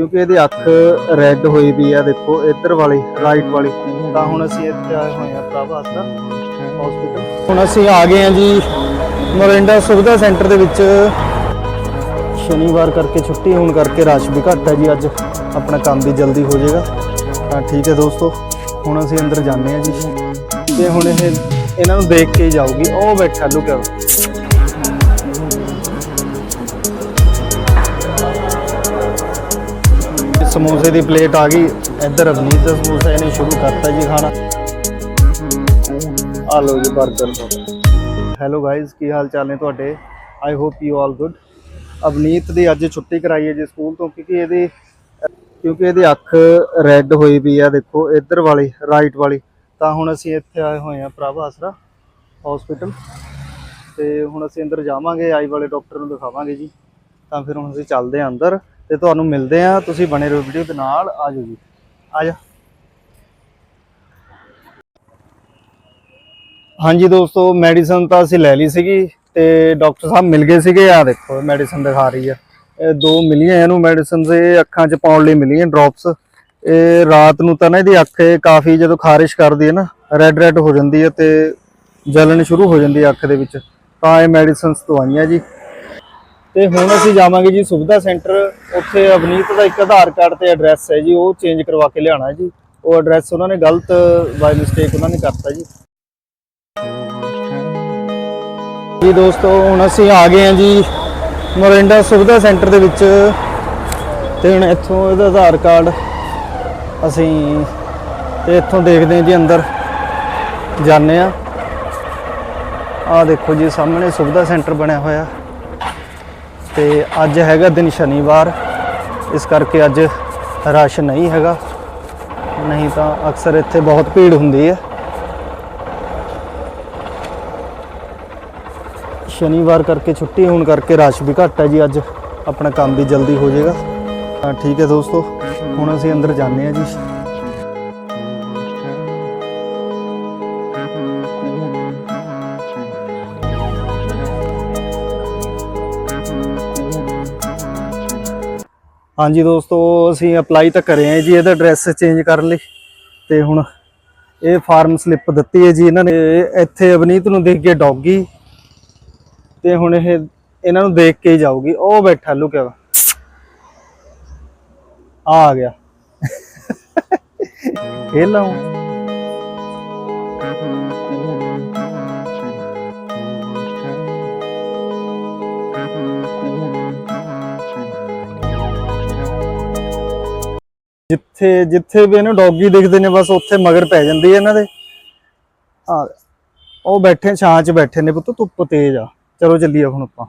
ਕਿਉਂਕਿ ਇਹਦੀ ਅੱਖ ਰੈੱਡ ਹੋਈ ਵੀ ਆ, ਦੇਖੋ, ਇੱਧਰ ਵਾਲੀ ਰਾਈਟ ਵਾਲੀ। ਤਾਂ ਹੁਣ ਅਸੀਂ ਇੱਥੇ ਆਏ ਹੋਏ ਆ ਪ੍ਰਭ ਆਸਰਾ ਹਸਪੀਟਲ ਹੁਣ ਅਸੀਂ ਆ ਗਏ ਆ ਜੀ ਮੋਰਿੰਡਾ ਸੁਵਿਧਾ ਸੈਂਟਰ ਦੇ ਵਿੱਚ। ਸ਼ਨੀਵਾਰ ਕਰਕੇ ਛੁੱਟੀ, ਹੋਣ ਕਰਕੇ ਰਸ਼ ਵੀ ਘੱਟ ਹੈ ਜੀ ਅੱਜ। ਆਪਣਾ ਕੰਮ ਵੀ ਜਲਦੀ ਹੋ ਜਾਏਗਾ। ਤਾਂ ਠੀਕ ਹੈ ਦੋਸਤੋ, ਹੁਣ ਅਸੀਂ ਅੰਦਰ ਜਾਂਦੇ ਹਾਂ ਜੀ। ਤੇ ਹੁਣ ਇਹ, ਇਹਨਾਂ ਨੂੰ ਦੇਖ ਕੇ ਹੀ ਜਾਊਗੀ। ਉਹ ਬੈਠਾ, ਲੁਕਿਆ। ਸਮੋਸੇ ਦੀ ਪਲੇਟ ਆ ਗਈ। ਇੱਧਰ ਅਵਨੀਤ ਦਾ ਸਮੋਸਾ, ਇਹਨੇ ਸ਼ੁਰੂ ਕਰਤਾ ਜੀ ਖਾਣਾ। ਆ ਲਓ ਜੀ 버ਗਰ ਹੈਲੋ ਗਾਇਜ਼ ਕੀ ਹਾਲ ਚਾਲ ਨੇ ਤੁਹਾਡੇ? I hope you all good Avneet ਦੀ ਅੱਜ ਛੁੱਟੀ ਕਰਾਈ ਹੈ ਜੀ ਸਕੂਲ ਤੋਂ, ਕਿਉਂਕਿ ਇਹਦੀ ਕਿਉਂਕਿ ਇਹਦੀ ਅੱਖ ਰੈੱਡ ਹੋਈ ਵੀ ਆ, ਦੇਖੋ, ਇੱਧਰ ਵਾਲੀ ਰਾਈਟ ਵਾਲੀ। ਤਾਂ ਹੁਣ ਅਸੀਂ ਇੱਥੇ ਆਏ ਹੋਏ ਆ ਪ੍ਰਭ ਆਸਰਾ ਹਸਪੀਟਲ ਤੇ ਹੁਣ ਅਸੀਂ ਅੰਦਰ ਜਾਵਾਂਗੇ, ਆਈ ਵਾਲੇ ਡਾਕਟਰ ਨੂੰ ਦਿਖਾਵਾਂਗੇ ਜੀ। ਤਾਂ ਫਿਰ ਹੁਣ ਅਸੀਂ ਚੱਲਦੇ ਹਾਂ ਅੰਦਰ। ਤੇ ਤੁਹਾਨੂੰ ਮਿਲਦੇ ਆ ਤੁਸੀਂ ਬਣੇ ਰਹੋ ਵੀਡੀਓ ਦੇ ਨਾਲ। ਆ ਜਾਓ ਜੀ। ਆ ਜਾ ਹਾਂਜੀ ਦੋਸਤੋ ਮੈਡੀਸਨ ਤਾਂ ਅਸੀਂ ਲੈ ਲਈ ਸੀਗੀ ਤੇ ਡਾਕਟਰ ਸਾਹਿਬ ਮਿਲ ਗਏ ਸੀਗੇ। ਆ ਦੇਖੋ ਮੈਡੀਸਨ ਦਿਖਾ ਰਹੀ ਆ। ਇਹ ਦੋ ਮਿਲੀਆਂ ਇਹਨੂੰ ਮੈਡੀਸਨ ਇਹ ਅੱਖਾਂ 'ਚ ਪਾਉਣ ਲਈ ਮਿਲੀਆਂ ਡ੍ਰੌਪਸ ਇਹ ਰਾਤ ਨੂੰ ਤਾਂ ਨਾ ਇਹਦੀ ਅੱਖ ਕਾਫੀ ਜਦੋਂ ਖਾਰਿਸ਼ ਕਰਦੀ ਹੈ ਨਾ ਰੈੱਡ ਰੈੱਡ ਹੋ ਜਾਂਦੀ ਹੈ ਤੇ ਜਲਣ ਸ਼ੁਰੂ ਹੋ ਜਾਂਦੀ ਹੈ ਅੱਖ ਦੇ ਵਿੱਚ। ਤਾਂ ਇਹ ਮੈਡੀਸਨਸ ਦਵਾਈਆਂ ਜੀ। ਤੇ ਹੁਣ ਅਸੀਂ ਜਾਵਾਂਗੇ ਜੀ ਸੁਵਿਧਾ ਸੈਂਟਰ। ਉੱਥੇ ਅਵਨੀਤ ਦਾ ਇੱਕ ਆਧਾਰ ਕਾਰਡ ਤੇ ਐਡਰੈਸ ਹੈ ਜੀ, ਉਹ ਚੇਂਜ ਕਰਵਾ ਕੇ ਲਿਆਉਣਾ ਜੀ। ਉਹ ਐਡਰੈਸ ਉਹਨਾਂ ਨੇ ਗਲਤ ਬਾਈ ਮਿਸਟੇਕ ਉਹਨਾਂ ਨੇ ਕਰਤਾ ਜੀ। ਜੀ ਦੋਸਤੋ, ਹੁਣ ਅਸੀਂ ਆ ਗਏ ਹਾਂ ਜੀ ਮੋਰਿੰਡਾ ਸੁਵਿਧਾ ਸੈਂਟਰ ਦੇ ਵਿੱਚ। ਤੇ ਹੁਣ ਇੱਥੋਂ ਇਹਦਾ ਆਧਾਰ ਕਾਰਡ ਅਸੀਂ ਤੇ ਇੱਥੋਂ ਦੇਖਦੇ ਹਾਂ ਜੀ ਅੰਦਰ ਜਾਂਦੇ ਆ ਆ ਦੇਖੋ ਜੀ, ਸਾਹਮਣੇ ਸੁਵਿਧਾ ਸੈਂਟਰ ਬਣਿਆ ਹੋਇਆ। ਤੇ ਅੱਜ ਹੈਗਾ ਦਿਨ ਸ਼ਨੀਵਾਰ, ਇਸ ਕਰਕੇ ਅੱਜ ਰਸ਼ ਨਹੀਂ ਹੈਗਾ। ਨਹੀਂ ਤਾਂ ਅਕਸਰ ਇੱਥੇ ਬਹੁਤ ਭੀੜ ਹੁੰਦੀ ਹੈ। ਸ਼ਨੀਵਾਰ ਕਰਕੇ ਛੁੱਟੀ ਹੋਣ ਕਰਕੇ ਰਸ਼ ਵੀ ਘੱਟ ਹੈ ਜੀ, ਅੱਜ ਆਪਣਾ ਕੰਮ ਵੀ ਜਲਦੀ ਹੋ ਜਾਏਗਾ। ਤਾਂ ਠੀਕ ਹੈ ਦੋਸਤੋ, ਹੁਣ ਅਸੀਂ ਅੰਦਰ ਜਾਂਦੇ ਹਾਂ ਜੀ। ਹਾਂਜੀ ਦੋਸਤੋ, ਅਸੀਂ ਅਪਲਾਈ ਤਾਂ ਕਰੇ ਆ ਜੀ, ਇਹਦਾ ਐਡਰੈਸ ਚੇਂਜ ਕਰਨ ਲਈ। ਤੇ ਹੁਣ ਇਹ ਫਾਰਮ ਸਲਿੱਪ ਦਿੱਤੀ ਹੈ ਜੀ ਇਹਨਾਂ ਨੇ। ਇੱਥੇ ਅਵਨੀਤ ਨੂੰ ਦੇਖ ਕੇ ਡੌਗੀ। ਤੇ ਹੁਣ ਇਹ ਇਹਨਾਂ ਨੂੰ ਦੇਖ ਕੇ ਹੀ ਜਾਊਗੀ। ਉਹ ਬੈਠਾ ਲੁਕਿਆ ਵਾ ਆ ਆ ਗਿਆ। ਖੇਲਾਂ ਜਿੱਥੇ ਜਿੱਥੇ ਵੀ ਇਹਨੂੰ ਡੌਗੀ ਦਿਖਦੇ ਨੇ ਬਸ ਉੱਥੇ ਮਗਰ ਪੈ ਜਾਂਦੀ ਹੈ ਇਹਨਾਂ ਦੇ। ਆ ਉਹ ਬੈਠੇ ਛਾਂ 'ਚ ਬੈਠੇ ਨੇ ਪੁੱਤ ਧੁੱਪ ਤੇਜ਼ ਆ। ਚਲੋ ਚੱਲੀਏ ਹੁਣ ਆਪਾਂ।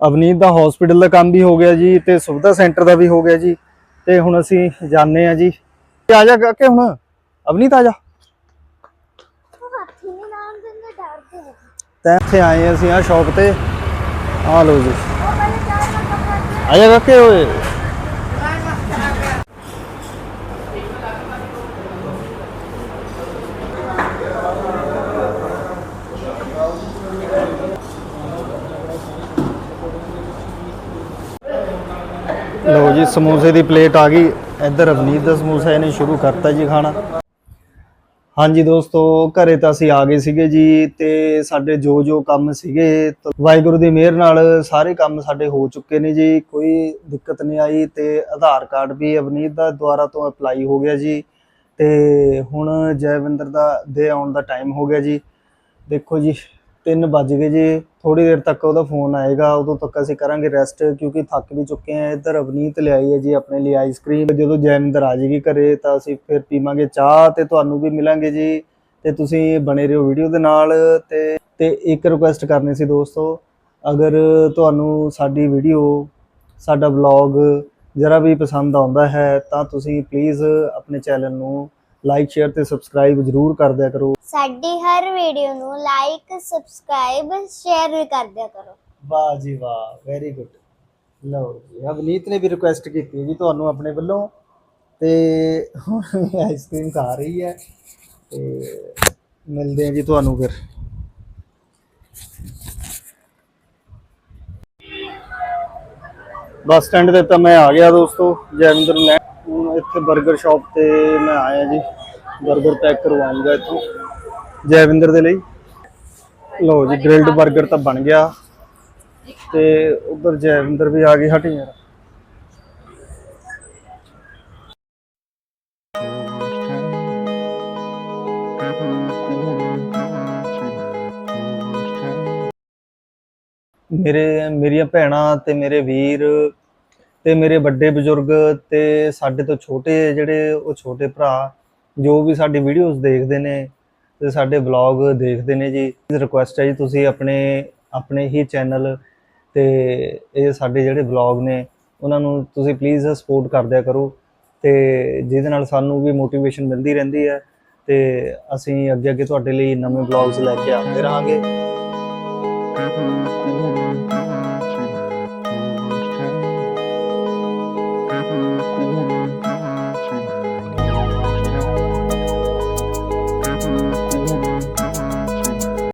ਅਵਨੀਤ ਦਾ ਹਸਪੀਟਲ ਦਾ ਕੰਮ ਵੀ ਹੋ ਗਿਆ ਜੀ ਤੇ ਸੁਵਿਧਾ ਸੈਂਟਰ ਦਾ ਵੀ ਹੋ ਗਿਆ ਜੀ ਤੇ ਹੁਣ ਅਸੀਂ ਜਾਣੇ ਆ ਜੀ। ਆ ਜਾ ਕਾਕੇ ਹੁਣ। ਅਵਨੀਤ ਆ ਜਾ। ਤੈਂ ਇੱਥੇ ਆਏ ਅਸੀਂ ਆ ਸ਼ੌਪ ਤੇ। ਆ ਲਓ ਜੀ। ਆ ਜਾ ਕਾਕੇ ਓਏ। ਲਓ ਜੀ, ਸਮੋਸੇ ਦੀ ਪਲੇਟ ਆ ਗਈ। ਇੱਧਰ ਅਵਨੀਤ ਦਾ ਸਮੋਸਾ ਇਹਨੇ ਸ਼ੁਰੂ ਕਰਤਾ ਜੀ ਖਾਣਾ। ਹਾਂਜੀ ਦੋਸਤੋ, ਘਰੇ ਤਾਂ ਅਸੀਂ ਆ ਗਏ ਸੀਗੇ ਜੀ ਤੇ ਸਾਡੇ ਜੋ ਜੋ ਕੰਮ ਸੀਗੇ ਵਾਹਿਗੁਰੂ ਦੀ ਮਿਹਰ ਨਾਲ ਸਾਰੇ ਕੰਮ ਸਾਡੇ ਹੋ ਚੁੱਕੇ ਨੇ ਜੀ। ਕੋਈ ਦਿੱਕਤ ਨਹੀਂ ਆਈ ਤੇ ਆਧਾਰ ਕਾਰਡ ਵੀ ਅਵਨੀਤ ਦਾ ਦੁਆਰਾ ਤੋਂ ਅਪਲਾਈ ਹੋ ਗਿਆ ਜੀ। ਤੇ ਹੁਣ ਜੈਵਿੰਦਰ ਦਾ ਦੇ ਆਉਣ ਦਾ ਟਾਈਮ ਹੋ ਗਿਆ ਜੀ। ਦੇਖੋ ਜੀ 3 ਵੱਜ ਗਏ ਜੀ ਥੋੜੀ ਦੇਰ ਤੱਕ ਉਹਦਾ ਫੋਨ ਆਏਗਾ, ਉਦੋਂ ਤੱਕ ਅਸੀਂ ਕਰਾਂਗੇ ਰੈਸਟ ਕਿਉਂਕਿ ਥੱਕ ਵੀ ਚੁੱਕੇ ਆ ਇੱਧਰ ਅਵਨੀਤ ਲਿਆਈ ਹੈ ਜੀ ਆਪਣੇ ਲਈ ਆਈਸਕ੍ਰੀਮ ਜਦੋਂ ਜੈਵਿੰਦਰ ਆ ਜਾਏਗੀ ਘਰੇ ਤਾਂ ਅਸੀਂ ਫਿਰ ਪੀਵਾਂਗੇ ਚਾਹ ਤੇ ਤੁਹਾਨੂੰ ਵੀ ਮਿਲਾਂਗੇ ਜੀ। ਤੇ ਤੁਸੀਂ ਬਣੇ ਰਹੋ ਵੀਡੀਓ ਦੇ ਨਾਲ। ਤੇ ਤੇ ਇੱਕ ਰਿਕੁਐਸਟ ਕਰਨੀ ਸੀ ਦੋਸਤੋ, ਅਗਰ ਤੁਹਾਨੂੰ ਸਾਡੀ ਵੀਡੀਓ ਸਾਡਾ ਵਲੌਗ ਜਰਾ ਵੀ ਪਸੰਦ ਆਉਂਦਾ ਹੈ ਤਾਂ ਤੁਸੀਂ ਪਲੀਜ਼ ਆਪਣੇ ਚੈਨਲ ਨੂੰ ਲਾਈਕ ਸ਼ੇਅਰ ਤੇ ਸਬਸਕ੍ਰਾਈਬ ਜ਼ਰੂਰ ਕਰ ਦਿਆ ਕਰੋ। ਸਾਡੀ ਹਰ ਵੀਡੀਓ ਨੂੰ ਲਾਈਕ ਸਬਸਕ੍ਰਾਈਬ ਸ਼ੇਅਰ ਵੀ ਕਰ ਦਿਆ ਕਰੋ। ਵਾਹ ਜੀ ਵਾਹ ਵੈਰੀ ਗੁੱਡ ਲਓ ਜੀ, ਅਵਨੀਤ ਨੇ ਵੀ ਰਿਕੁਐਸਟ ਕੀਤੀ ਹੈ ਜੀ ਤੁਹਾਨੂੰ ਆਪਣੇ ਵੱਲੋਂ। ਤੇ ਹੁਣ ਆਈਸਕ੍ਰੀਮ ਖਾ ਰਹੀ ਹੈ। ਤੇ ਮਿਲਦੇ ਹਾਂ ਜੀ ਤੁਹਾਨੂੰ ਫਿਰ। ਬੱਸ ਸਟੈਂਡ ਤੇ ਤਾਂ ਮੈਂ ਆ ਗਿਆ ਦੋਸਤੋ ਜੈਵਿੰਦਰ ਲੈ ਹੁਣ ਇੱਥੇ 버ਗਰ ਸ਼ਾਪ ਤੇ ਮੈਂ ਆਇਆ ਜੀ। 버ਗਰ ਪੈਕ ਕਰਵਾਉਂਗਾ ਇੱਥੋਂ। ਜੈਵਿੰਦਰ ਦੇ ਲਈ। ਲੋ ਜੀ ਗ੍ਰਿਲਡ 버ਗਰ ਤਾਂ ਬਣ ਗਿਆ। ਤੇ ਉਧਰ ਜੈਵਿੰਦਰ ਵੀ ਆ ਗਈ ਹਟ ਯਾਰ। ਮੇਰੇ ਮੇਰੀਆਂ ਭੈਣਾਂ ਤੇ ਮੇਰੇ ਵੀਰ ਤੇ ਮੇਰੇ ਵੱਡੇ ਬਜ਼ੁਰਗ ਤੇ ਸਾਡੇ ਤੋਂ ਛੋਟੇ ਜਿਹੜੇ ਉਹ ਛੋਟੇ ਭਰਾ ਜੋ ਵੀ ਸਾਡੀ ਵੀਡੀਓਜ਼ ਦੇਖਦੇ ਨੇ ਤੇ ਸਾਡੇ ਵਲੌਗ ਦੇਖਦੇ ਨੇ ਜੀ। ਰਿਕੁਐਸਟ ਹੈ ਜੀ ਤੁਸੀਂ ਆਪਣੇ ਆਪਣੇ ਹੀ ਚੈਨਲ ਤੇ ਇਹ ਸਾਡੇ ਜਿਹੜੇ ਵਲੌਗ ਨੇ, ਉਹਨਾਂ ਨੂੰ ਤੁਸੀਂ ਪਲੀਜ਼ ਸਪੋਰਟ ਕਰਦਿਆ ਕਰੋ ਤੇ ਜਿਹਦੇ ਨਾਲ ਸਾਨੂੰ ਵੀ ਮੋਟੀਵੇਸ਼ਨ ਮਿਲਦੀ ਰਹਿੰਦੀ ਹੈ ਤੇ ਅਸੀਂ ਅੱਗੇ ਅੱਗੇ ਤੁਹਾਡੇ ਲਈ ਨਵੇਂ ਵਲੌਗਸ ਲੈ ਕੇ ਆਉਂਦੇ ਰਹਾਂਗੇ।